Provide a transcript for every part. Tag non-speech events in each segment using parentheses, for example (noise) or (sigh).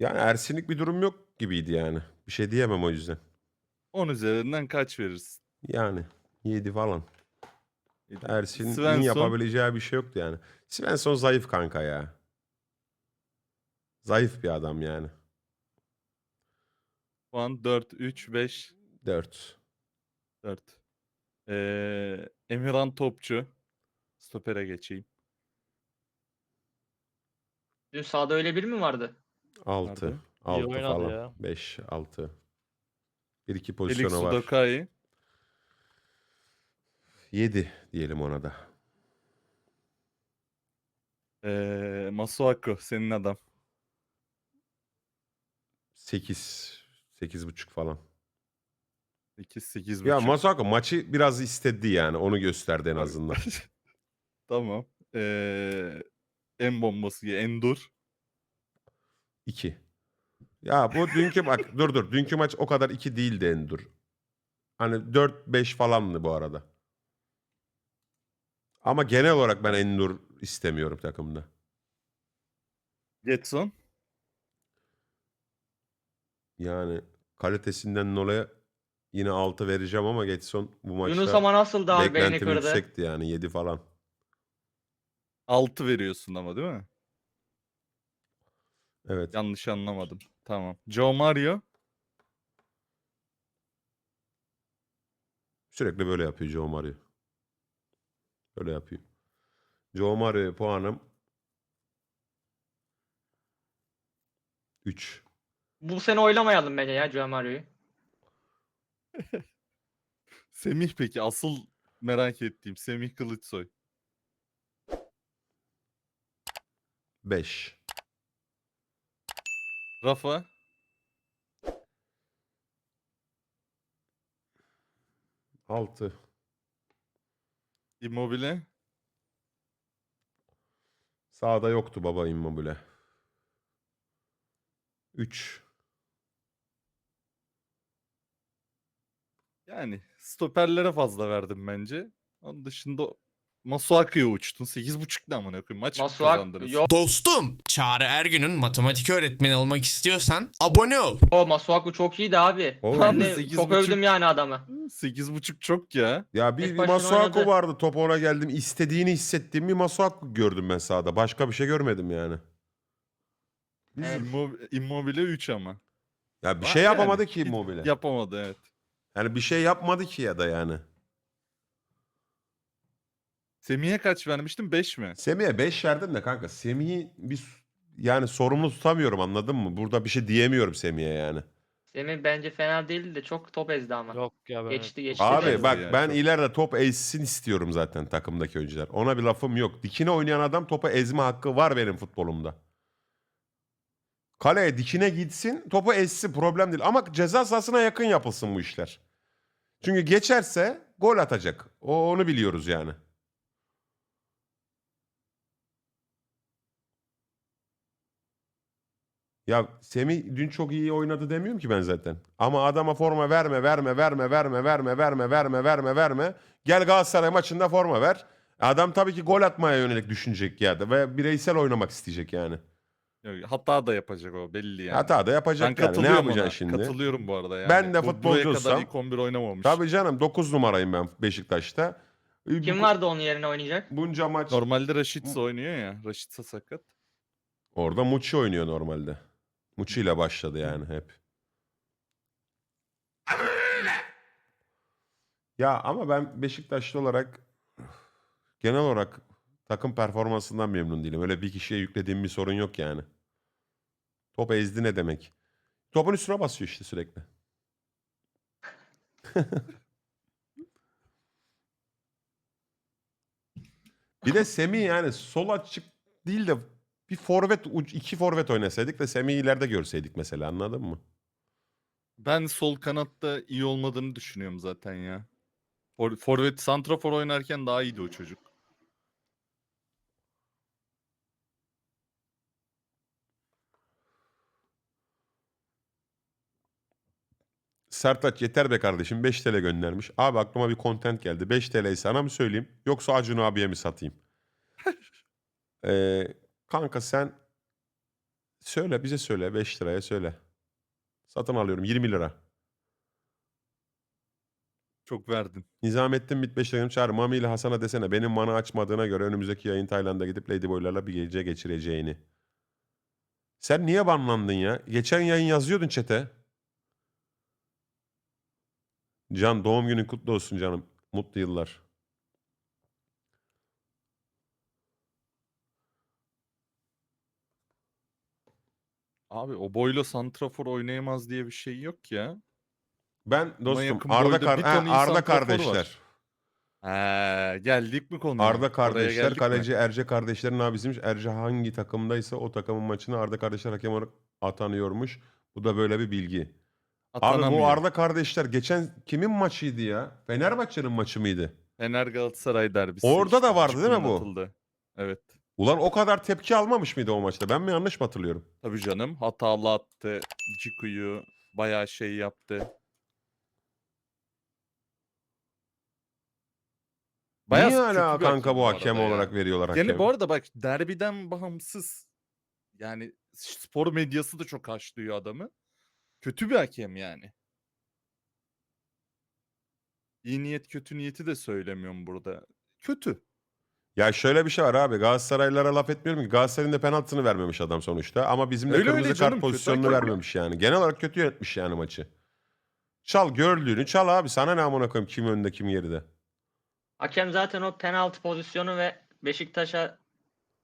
Yani Ersin'lik bir durum yok gibiydi yani. Bir şey diyemem o yüzden. 10 üzerinden kaç verirsin? Yani 7 falan. Ersin'in Svensson. yapabileceği bir şey yoktu yani. Svensson zayıf kanka ya. Zayıf bir adam yani. Puan 4, 3, 5, 4. 4. Ee, Emirhan Topçu. Stopere geçeyim. Dün sahada öyle biri mi vardı? 6. Nerede? 6 oynadı falan. ya. 5, 6. 1 2 Felix pozisyonu var. Sudokai. 7 diyelim ona da. Ee, Masuako senin adam. 8. 8,5 falan. 8, 8 Ya Masako maçı biraz istedi yani. Onu gösterdi en azından. (laughs) tamam. Ee, en bombası Endur. 2. Ya bu dünkü bak dur dur. Dünkü maç o kadar 2 değildi Endur. Hani 4-5 falandı bu arada. Ama genel olarak ben Endur istemiyorum takımda. Getson. Yani kalitesinden dolayı yine 6 vereceğim ama Getson bu maçta Yunus ama nasıldı abi beyni beklentim kırdı. yüksekti yani 7 falan. 6 veriyorsun ama değil mi? Evet. Yanlış anlamadım. Tamam. Joe Mario. Sürekli böyle yapıyor Joe Mario. Böyle yapıyor. Joe Mario puanım 3. Bu sene oylamayalım bence ya Joe Mario'yu. (laughs) Semih peki asıl merak ettiğim Semih Kılıçsoy. 5. Rafa. Altı. Immobile. Sağda yoktu baba Immobile. 3. Yani stoperlere fazla verdim bence. Onun dışında Masuaku'ya uçtun. 8.5 ne amına koyayım. Maç mı Masuak kazandınız? yok Dostum, Çağrı Ergün'ün matematik öğretmeni olmak istiyorsan abone ol. o Masuaku çok iyiydi abi. Oğlum, ben de sekiz çok buçuk- övdüm yani adamı. 8.5 çok ya. Ya bir, Tek bir Masuaku oynadı. vardı. Top ona geldim. İstediğini hissettiğim bir Masuaku gördüm ben sahada. Başka bir şey görmedim yani. Evet. Immo- Immobile 3 ama. Ya bir Var şey yani. yapamadı ki Immobile. Yapamadı evet. Yani bir şey yapmadı ki ya da yani. Semih'e kaç vermiştin? 5 mi? Semih'e 5 verdim de kanka. Semih'i bir yani sorumlu tutamıyorum anladın mı? Burada bir şey diyemiyorum Semih'e yani. Semih bence fena değildi de çok top ezdi ama. Yok ya ben Geçti geçti. Abi bak ya, ben çok. ileride top ezsin istiyorum zaten takımdaki oyuncular. Ona bir lafım yok. Dikine oynayan adam topa ezme hakkı var benim futbolumda. Kaleye dikine gitsin topu ezsin problem değil. Ama ceza sahasına yakın yapılsın bu işler. Çünkü geçerse gol atacak. O onu biliyoruz yani. Ya Semih dün çok iyi oynadı demiyorum ki ben zaten. Ama adama forma verme, verme, verme, verme, verme, verme, verme, verme, verme. Gel Galatasaray maçında forma ver. Adam tabii ki gol atmaya yönelik düşünecek ya da ve bireysel oynamak isteyecek yani. Hata da yapacak o belli yani. Hata da ben yapacak yani. Ne yapacaksın ona. şimdi? Katılıyorum bu arada yani. Ben de futbolcuysam- kadar ilk 11 oynamamış. Tabii canım 9 numarayım ben Beşiktaş'ta. Kim vardı onun yerine oynayacak? Bunca maç. Normalde Raşitsa oynuyor ya. Raşitsa sakat. Orada Muçi oynuyor normalde. Muçi ile başladı yani hep. Ya ama ben Beşiktaşlı olarak genel olarak takım performansından memnun değilim. Öyle bir kişiye yüklediğim bir sorun yok yani. Top ezdi ne demek? Topun üstüne basıyor işte sürekli. (laughs) bir de Semih yani sol açık değil de bir forvet iki forvet oynasaydık da Semih'i ileride görseydik mesela anladın mı? Ben sol kanatta iyi olmadığını düşünüyorum zaten ya. For, forvet santrafor oynarken daha iyiydi o çocuk. Sertaç yeter be kardeşim 5 TL göndermiş. Abi aklıma bir content geldi. 5 TL'yi sana mı söyleyeyim yoksa Acun abiye mi satayım? (laughs) Ee, kanka sen Söyle bize söyle 5 liraya söyle. Satın alıyorum 20 lira. Çok verdin. Nizamettin Bitbeş lirayım çağır. Mami ile Hasan'a desene benim mana açmadığına göre önümüzdeki yayın Tayland'a gidip Ladyboy'larla bir gece geçireceğini. Sen niye banlandın ya? Geçen yayın yazıyordun çete. Can doğum günün kutlu olsun canım. Mutlu yıllar. Abi o boyla santrafor oynayamaz diye bir şey yok ya. Ben dostum yakın Arda, boyda kar- bir Ha, tane iyi Arda var. kardeşler. He, geldik mi konuya? Arda Oraya kardeşler, geldik mi? kaleci Erce kardeşlerin abisiymiş. Erce hangi takımdaysa o takımın maçını Arda kardeşler hakem olarak atanıyormuş. Bu da böyle bir bilgi. Abi bu Atanamıyor. Arda kardeşler geçen kimin maçıydı ya? Fenerbahçe'nin maçı mıydı? Fener Galatasaray derbisi. Orada da vardı değil mi bu? oynatıldı. Evet. Ulan o kadar tepki almamış mıydı o maçta? Ben mi yanlış mı hatırlıyorum? Tabii canım. Hatalı attı. Ciku'yu bayağı şey yaptı. Niye kötü hala bir kanka hakem bu arada hakem ya. olarak veriyorlar hakemi? Gene bu arada bak derbiden bağımsız. Yani spor medyası da çok haşlıyor adamı. Kötü bir hakem yani. İyi niyet kötü niyeti de söylemiyorum burada. Kötü. Ya şöyle bir şey var abi. Galatasaraylılara laf etmiyorum ki. Galatasaray'ın da penaltısını vermemiş adam sonuçta. Ama bizim de Öyle kırmızı öyle kart canım, kötü pozisyonunu hakem ya. vermemiş yani. Genel olarak kötü yönetmiş yani maçı. Çal gördüğünü çal abi. Sana ne amına koyayım kim önde kim geride. Hakem zaten o penaltı pozisyonu ve Beşiktaş'a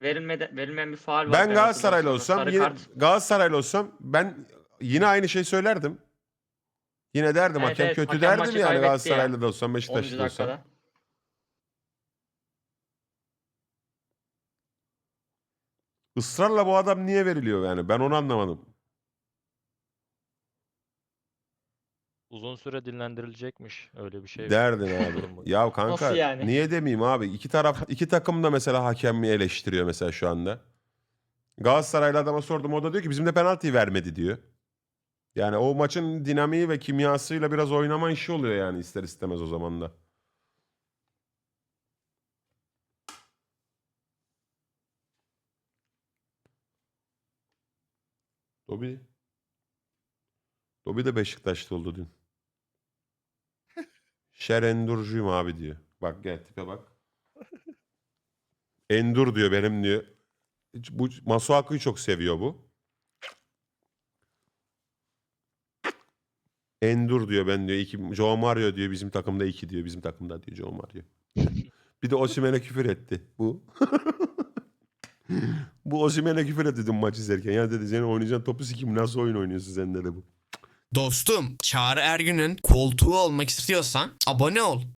verilmede, verilmeyen bir faal var. Ben penaltı Galatasaraylı olsam sarı yine, kart. Galatasaraylı olsam ben yine aynı şeyi söylerdim. Yine derdim Evet, hakem evet, kötü hakem derdim maçı yani kaybetti ya. Galatasaraylı da olsam 10. Beşiktaşlı da olsam. dakikada. Israrla bu adam niye veriliyor yani ben onu anlamadım. Uzun süre dinlendirilecekmiş öyle bir şey. Derdin abi. Ya kanka Nasıl yani? niye demeyeyim abi? İki taraf iki takım da mesela hakemi eleştiriyor mesela şu anda. Galatasaraylı adama sordum o da diyor ki bizim de penaltıyı vermedi diyor. Yani o maçın dinamiği ve kimyasıyla biraz oynama işi oluyor yani ister istemez o zaman da. Dobi. Dobi de Beşiktaşlı oldu dün. (laughs) Şer Endurcuyum abi diyor. Bak gel tipe bak. Endur diyor benim diyor. Bu Masuaku'yu çok seviyor bu. Endur diyor ben diyor. Iki, Joe Mario diyor bizim takımda iki diyor. Bizim takımda diyor Joe Mario. bir de Osimhen'e küfür etti bu. (laughs) bu Osimhen'e küfür etti dün maç izlerken. Ya dedi senin oynayacağın topu sikim nasıl oyun oynuyorsun sen dedi bu. Dostum Çağrı Ergün'ün koltuğu olmak istiyorsan abone ol.